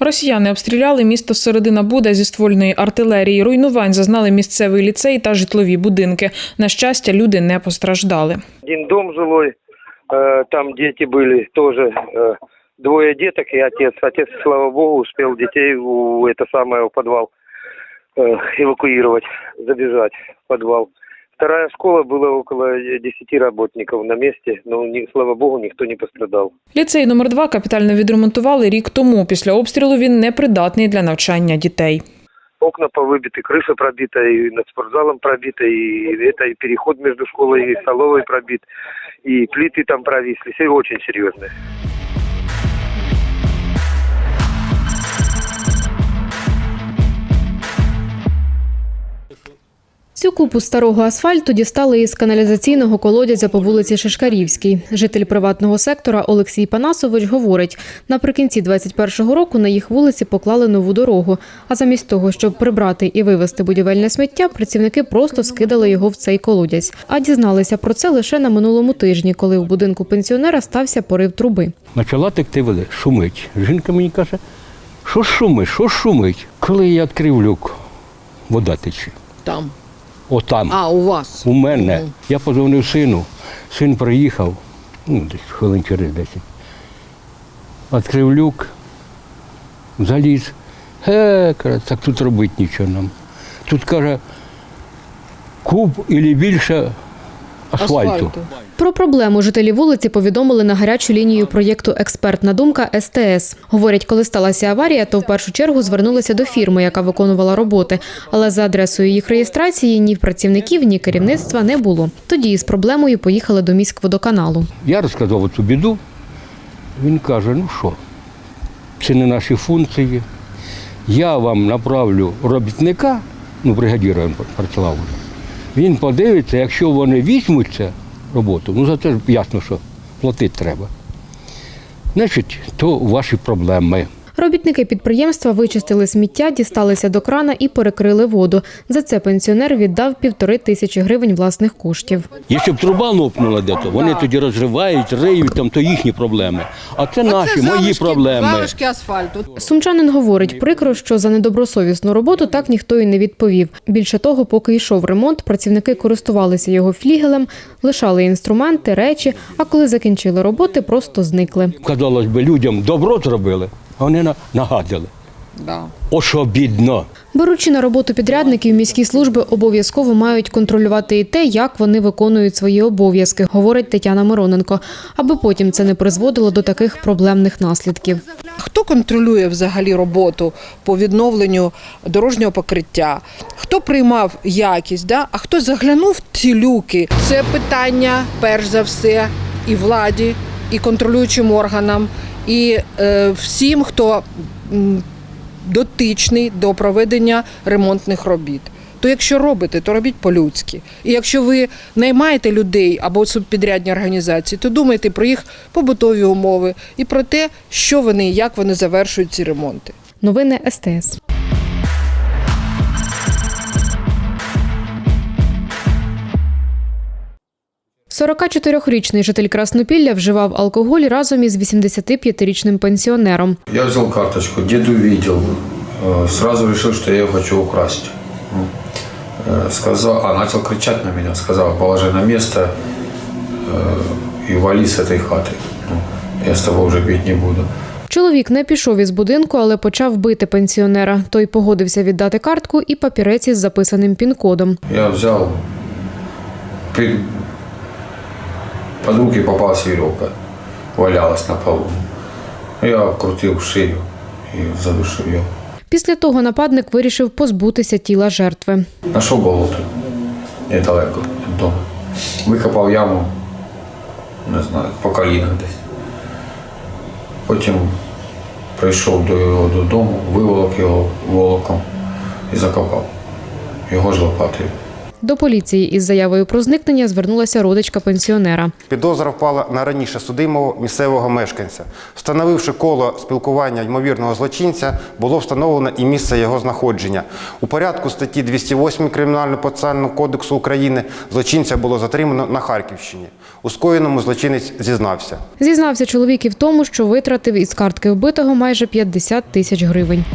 Росіяни обстріляли місто Середина Буда зі ствольної артилерії. Руйнувань зазнали місцевий ліцей та житлові будинки. На щастя, люди не постраждали. Один дом жилой, э, там дети были тоже, э, двое деток и отец. Отец, слава богу, успел детей у это самое в подвал э, эвакуировать, забежать в подвал. Вторая школа была около 10 работников на месте, но, ни- слава богу, никто не пострадал. Ліцей номер 2 капітально відремонтували рік тому. Після обстрілу він непридатний для навчання дітей. Окна повыбиты, крыша пробита, и над спортзалом пробита, и это и переход между школой и столовой пробит, и плиты там провисли, все очень серьезные. Цю купу старого асфальту дістали із каналізаційного колодязя по вулиці Шишкарівській. Житель приватного сектора Олексій Панасович говорить, наприкінці 21-го року на їх вулиці поклали нову дорогу. А замість того, щоб прибрати і вивезти будівельне сміття, працівники просто скидали його в цей колодязь. А дізналися про це лише на минулому тижні, коли в будинку пенсіонера стався порив труби. Почала текти води, шумить. Жінка мені каже, що шумить, що шумить? Коли я відкрив люк, вода тече. Там. Отам. А, у вас. У мене. Я подзвонив сину. Син приїхав, ну, десь хвилин через 10. Відкрив люк, заліз. Е, каже, так тут робити нічого нам. Тут каже, куб і більше асфальту. Про проблему жителі вулиці повідомили на гарячу лінію проєкту Експертна думка СТС. Говорять, коли сталася аварія, то в першу чергу звернулися до фірми, яка виконувала роботи. Але за адресою їх реєстрації ні працівників, ні керівництва не було. Тоді з проблемою поїхали до міськводоканалу. Я розказав цю біду. Він каже: ну що, це не наші функції. Я вам направлю робітника, ну, бригадіра він працював вже. Він подивиться, якщо вони візьмуться роботу, ну за це ясно, що платити треба. Значить, то ваші проблеми. Робітники підприємства вичистили сміття, дісталися до крана і перекрили воду. За це пенсіонер віддав півтори тисячі гривень власних коштів. Якщо б труба лопнула де-то, вони тоді розривають, риють, там, то їхні проблеми. А це наші, Це мої залишки- проблеми. Залишки асфальту. Сумчанин говорить, прикро, що за недобросовісну роботу так ніхто і не відповів. Більше того, поки йшов ремонт, працівники користувалися його флігелем, лишали інструменти, речі, а коли закінчили роботи, просто зникли. Казалось би, людям добро зробили, вони на- нагадили. Да. О, що бідно. Беручи на роботу підрядників, міські служби обов'язково мають контролювати і те, як вони виконують свої обов'язки, говорить Тетяна Мироненко, аби потім це не призводило до таких проблемних наслідків. Хто контролює взагалі роботу по відновленню дорожнього покриття? Хто приймав якість? Да? А хто заглянув в ці люки? Це питання, перш за все, і владі, і контролюючим органам, і е, всім, хто дотичний до проведення ремонтних робіт. То якщо робите, то робіть по-людськи. І якщо ви наймаєте людей або субпідрядні організації, то думайте про їх побутові умови і про те, що вони і як вони завершують ці ремонти. Новини СТС. – 44-річний житель Краснопілля вживав алкоголь разом із 85-річним пенсіонером. Я взял карточку, дед увидел, э, сразу решил, что я ее хочу украсть. Ну, э, Сказал, а начал кричать на меня, сказал, положи на место э, и вали с этой хаты. Ну, Я с тобой уже пить не буду. Чоловік не пішов із будинку, але почав бити пенсіонера. Той погодився віддати картку і папірець із записаним пін-кодом. Я взял, при- под руки попалась веревка, валялась на полу. Я вкрутил в шею и задушил ее. Після того нападник вирішив позбутися тіла жертви. Нашел болото недалеко від дому. Викопав яму, не знаю, по колінах десь. Потім прийшов до його додому, виволок його волоком и закопал. Его же лопатой. До поліції із заявою про зникнення звернулася родичка пенсіонера. Підозра впала на раніше судимого місцевого мешканця. Встановивши коло спілкування ймовірного злочинця, було встановлено і місце його знаходження. У порядку статті 208 Кримінального процесуального кодексу України злочинця було затримано на Харківщині. У скоєному злочинець зізнався. Зізнався чоловік і в тому, що витратив із картки вбитого майже 50 тисяч гривень.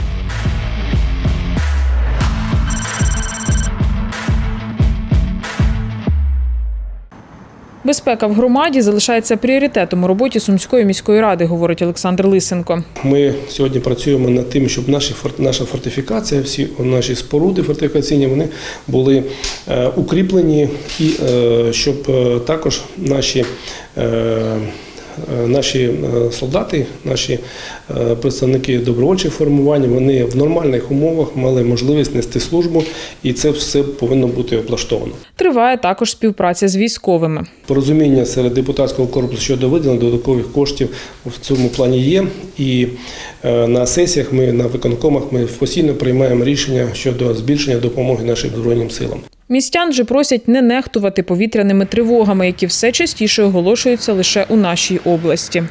Безпека в громаді залишається пріоритетом у роботі Сумської міської ради, говорить Олександр Лисенко. Ми сьогодні працюємо над тим, щоб наші наша фортифікація, всі наші споруди фортифікаційні, вони були е, укріплені, і е, щоб е, також наші. Е, Наші е, солдати, наші е, представники добровольчих формувань, вони в нормальних умовах мали можливість нести службу, і це все повинно бути облаштовано. Триває також співпраця з військовими. Порозуміння серед депутатського корпусу щодо виділення додаткових коштів в цьому плані є. І на сесіях ми на виконкомах ми постійно приймаємо рішення щодо збільшення допомоги нашим збройним силам. Містян же просять не нехтувати повітряними тривогами, які все частіше оголошуються лише у нашій області.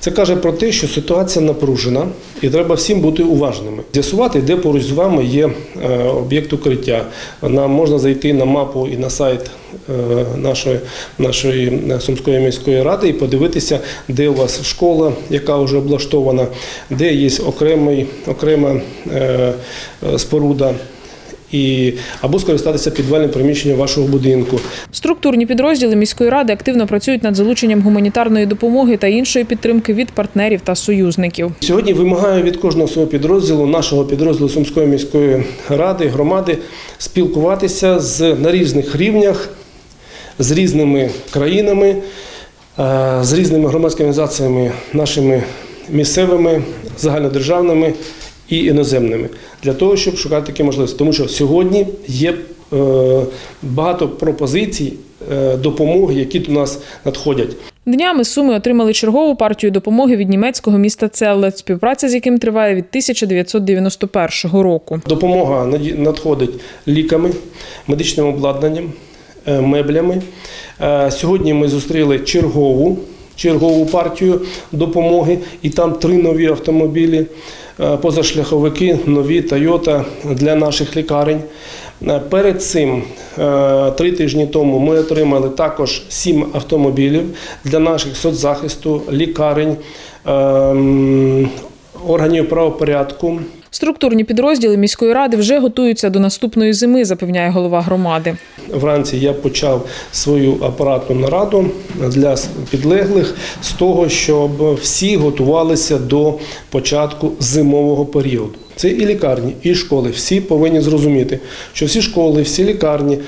Це каже про те, що ситуація напружена, і треба всім бути уважними. З'ясувати, де поруч з вами є е, об'єкт укриття. Нам можна зайти на мапу і на сайт е, нашої, нашої Сумської міської ради і подивитися, де у вас школа, яка вже облаштована, де є окремий, окрема е, е, споруда. І або скористатися підвальним приміщенням вашого будинку. Структурні підрозділи міської ради активно працюють над залученням гуманітарної допомоги та іншої підтримки від партнерів та союзників. Сьогодні вимагаю від кожного свого підрозділу, нашого підрозділу Сумської міської ради, громади, спілкуватися з, на різних рівнях з різними країнами, е, з різними громадськими організаціями, нашими місцевими, загальнодержавними і іноземними, для того, щоб шукати такі можливості. Тому що сьогодні є е, багато пропозицій е, допомоги, які до нас надходять. Днями Суми отримали чергову партію допомоги від німецького міста Целлет, співпраця з яким триває від 1991 року. Допомога надходить ліками, медичним обладнанням, е, меблями. Сьогодні ми зустріли чергову. Чергову партію допомоги, і там три нові автомобілі, позашляховики, нові Тойота для наших лікарень. Е, Перед цим, е, три тижні тому, ми отримали також сім автомобілів для наших соцзахисту, лікарень, ем, органів правопорядку. Структурні підрозділи міської ради вже готуються до наступної зими, запевняє голова громади. Вранці я почав свою апаратну нараду для підлеглих з того, щоб всі готувалися до початку зимового періоду. Це і лікарні, і школи. Всі повинні зрозуміти, що всі школи, всі лікарні,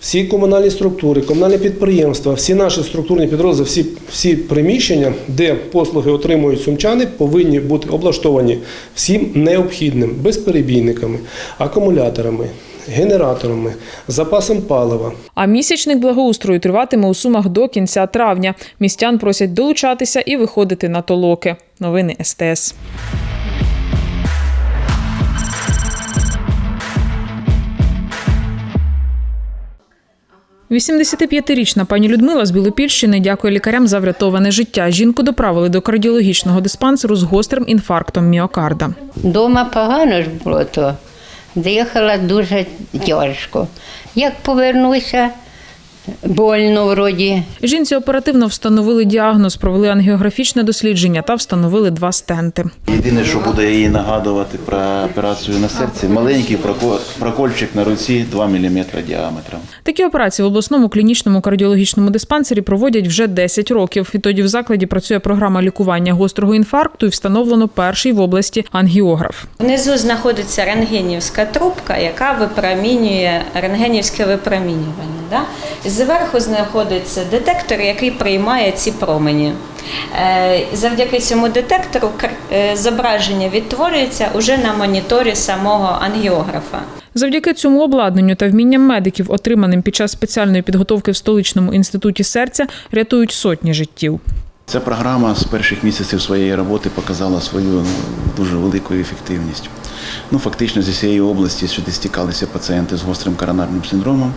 всі комунальні структури, комунальні підприємства, всі наші структурні підрозділи, всі, всі приміщення, де послуги отримують сумчани, повинні бути облаштовані всім необхідним, безперебійниками, акумуляторами, генераторами, запасом палива. А місячник благоустрою триватиме у сумах до кінця травня. Містян просять долучатися і виходити на толоки. Новини СТС. – 85-річна пані Людмила з Білопільщини дякує лікарям за врятоване життя. Жінку доправили до кардіологічного диспансеру з гострим інфарктом міокарда. Дома погано ж було то. Дихала дуже тяжко. Як повернуся, больно вроді. Жінці оперативно встановили діагноз, провели ангіографічне дослідження та встановили два стенти. Єдине, що буде їй нагадувати про операцію на серці, маленький проко- прокольчик на руці 2 мм діаметром. Такі операції в обласному клінічному кардіологічному диспансері проводять вже 10 років. Відтоді в закладі працює програма лікування гострого інфаркту і встановлено перший в області ангіограф. Внизу знаходиться рентгенівська трубка, яка випромінює рентгенівське випромінювання. Да? Зверху знаходиться детектор, який приймає ці промені. Е, Завдяки цьому детектору е, зображення відтворюється уже на моніторі самого ангіографа. Завдяки цьому обладнанню та вмінням медиків, отриманим під час спеціальної підготовки в столичному інституті серця, рятують сотні життів. Ця програма з перших місяців своєї роботи показала свою ну, дуже велику ефективність. Ну, фактично, з усієї області сюди стікалися пацієнти з гострим коронарним синдромом.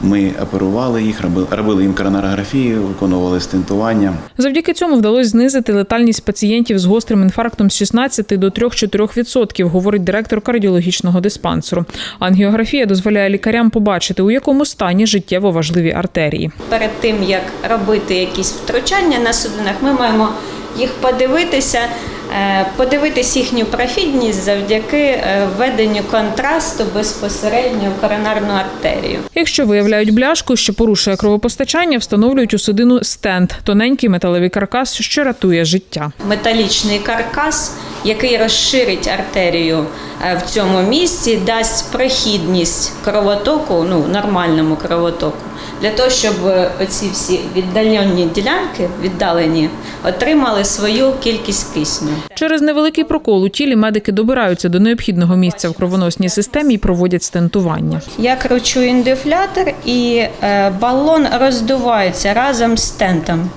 Ми оперували їх, робили, робили їм коронарографію, виконували стентування. Завдяки цьому вдалося знизити летальність пацієнтів з гострим інфарктом з 16 до 3-4%, говорить директор кардіологічного диспансеру. Ангіографія дозволяє лікарям побачити, у якому стані життєво важливі артерії. Перед тим як робити якісь втручання на судинах, ми маємо їх подивитися, е, подивитись їхню профідність завдяки е, введенню контрасту безпосередньо в коронарну артерію. Якщо виявляють бляшку, що порушує кровопостачання, встановлюють у судину стенд – тоненький металевий каркас, що рятує життя. Металічний каркас, який розширить артерію е, в цьому місці, дасть прохідність кровотоку, ну нормальному кровотоку, для того, щоб е, оці всі віддалені ділянки, віддалені, отримали свою кількість кисню. Через невеликий прокол у тілі медики добираються до необхідного місця в кровоносній системі і проводять стентування. Я кручу індифлятор і е, балон роздувається разом з тентом.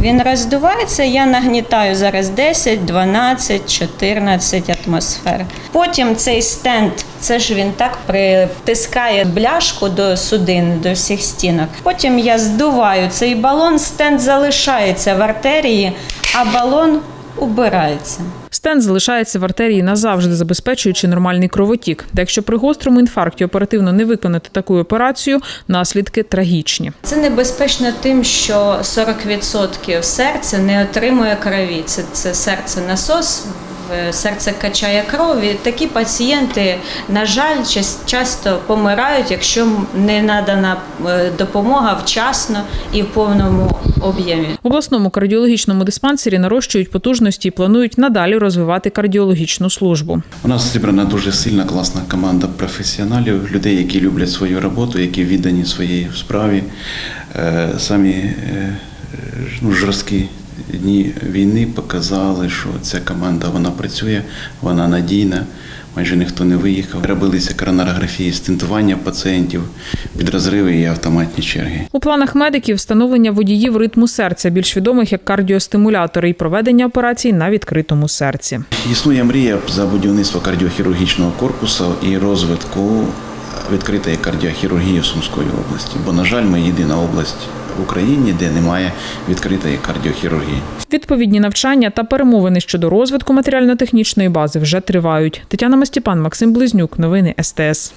Він роздувається, я нагнітаю зараз 10, 12, 14 атмосфер. Потім цей стенд, це ж він так притискає бляшку до судин, до всіх стінок. Потім я здуваю цей балон, стенд залишається в артерії, а балон убирається. Стенд залишається в артерії назавжди, забезпечуючи нормальний кровотік. Та якщо при гострому інфаркті оперативно не виконати таку операцію, наслідки трагічні. Це небезпечно тим, що 40% серця не отримує крові. Це, це серце насос. Серце качає кров. І Такі пацієнти, на жаль, час- часто помирають, якщо не надана е, допомога вчасно і в повному об'ємі. В обласному кардіологічному диспансері нарощують потужності і планують надалі розвивати кардіологічну службу. У нас зібрана дуже сильна, класна команда професіоналів, людей, які люблять свою роботу, які віддані своїй справі. Е, Самі е, ну, жорсткі дні війни показали, що ця команда вона працює, вона надійна. Майже ніхто не виїхав. Робилися коронарографії, стентування пацієнтів, підрозриви і автоматні черги. У планах медиків встановлення водіїв ритму серця, більш відомих як кардіостимулятори, і проведення операцій на відкритому серці. Існує мрія за будівництво кардіохірургічного корпусу і розвитку відкритої кардіохірургії в Сумської області. Бо, на жаль, ми єдина область в Україні, де немає відкритої кардіохірургії. Відповідні навчання та перемовини щодо розвитку матеріально-технічної бази вже тривають. Тетяна Мастіпан, Максим Близнюк, новини СТС.